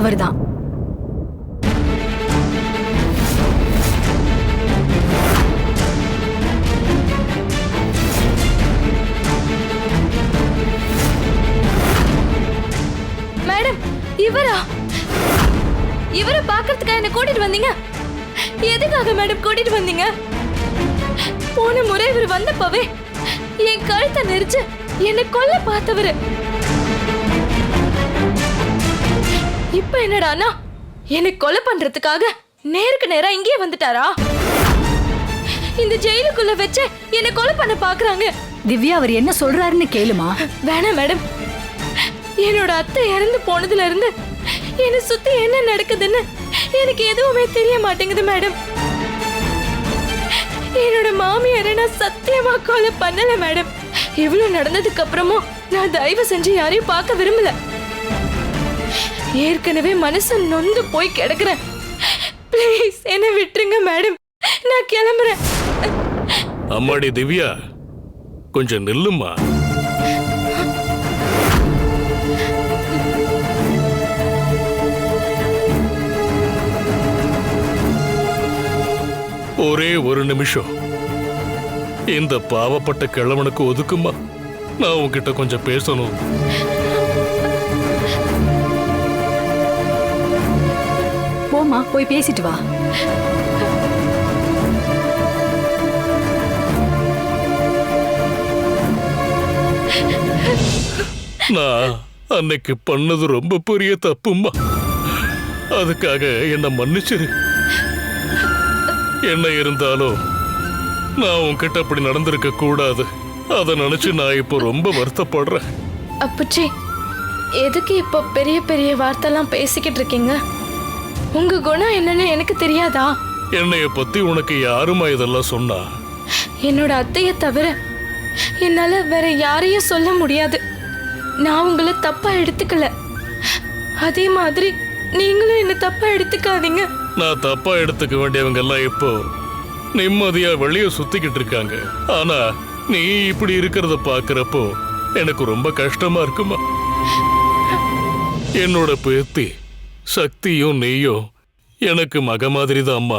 அவர்தான். மேடம் இவரா? இவரை பார்க்கறதுக்காக என்ன கூட்டிட்டு வந்தீங்க? எதுக்காக மேடம் கூட்டிட்டு வந்தீங்க? போன முறை இவர் வந்தப்பவே என் கழுத்தை நெரிச்சு என்னை கொல்ல பார்த்தவரு. இப்ப என்னடானா என்னை கொலை பண்றதுக்காக நேருக்கு நேரா இங்கே வந்துட்டாரா? இந்த ஜெயிலுக்குள்ள வச்சு என்னை கொலை பண்ண பாக்குறாங்க. திவ்யா அவர் என்ன சொல்றாருன்னு கேளுமா. வேணாம் மேடம். என்னோட அத்தை இறந்து போனதுல இருந்து என்னை சுத்தி என்ன நடக்குதுன்னு எனக்கு எதுவுமே தெரிய மாட்டேங்குது மேடம். என்னோட மாமியாரை நான் சத்தியமா கொலை பண்ணல மேடம். இவ்வளவு நடந்ததுக்கு அப்புறமும் நான் தயவு செஞ்சு யாரையும் பார்க்க விரும்பல. ஏற்கனவே மனசு நொந்து போய் கிடக்குறேன் ப்ளீஸ் என்ன விட்டுருங்க மேடம் நான் கிளம்புறேன். அம்மாடி திவ்யா கொஞ்சம் நில்லுமா? ஒரே ஒரு நிமிஷம். இந்த பாவப்பட்ட கிழவனுக்கு ஒதுக்குமா? நான் உன்கிட்ட கொஞ்சம் பேசணும். போமா போய் பேசிட்டு வா. நான் அன்னைக்கு பண்ணது ரொம்ப பெரிய தப்புமா அதுக்காக என்ன மன்னிச்சிரு. என்ன இருந்தாலும் நான் உன்கிட்ட அப்படி நடந்திருக்க கூடாது. அதை நினைச்சு நான் இப்போ ரொம்ப வருத்தப்படுறேன். அப்பச்சி எதுக்கு இப்போ பெரிய பெரிய வார்த்தைலாம் பேசிக்கிட்டு இருக்கீங்க? உங்க குணம் என்னன்னு எனக்கு தெரியாதா? என்னைய பத்தி உனக்கு யாருமா இதெல்லாம் சொன்னா? என்னோட அத்தையை தவிர என்னால வேற யாரையும் சொல்ல முடியாது. நான் உங்களை தப்பா எடுத்துக்கல. அதே மாதிரி நீங்களும் என்ன தப்பா எடுத்துக்காதீங்க. நான் தப்பா எடுத்துக்க வேண்டியவங்க எல்லாம் இப்போ நிம்மதியா வெளியே சுத்திக்கிட்டு இருக்காங்க. ஆனா நீ இப்படி இருக்கிறத பாக்குறப்போ எனக்கு ரொம்ப கஷ்டமா இருக்குமா? என்னோட பேத்தி சக்தியும் நீயும் எனக்கு மக மாதிரி தான் அம்மா.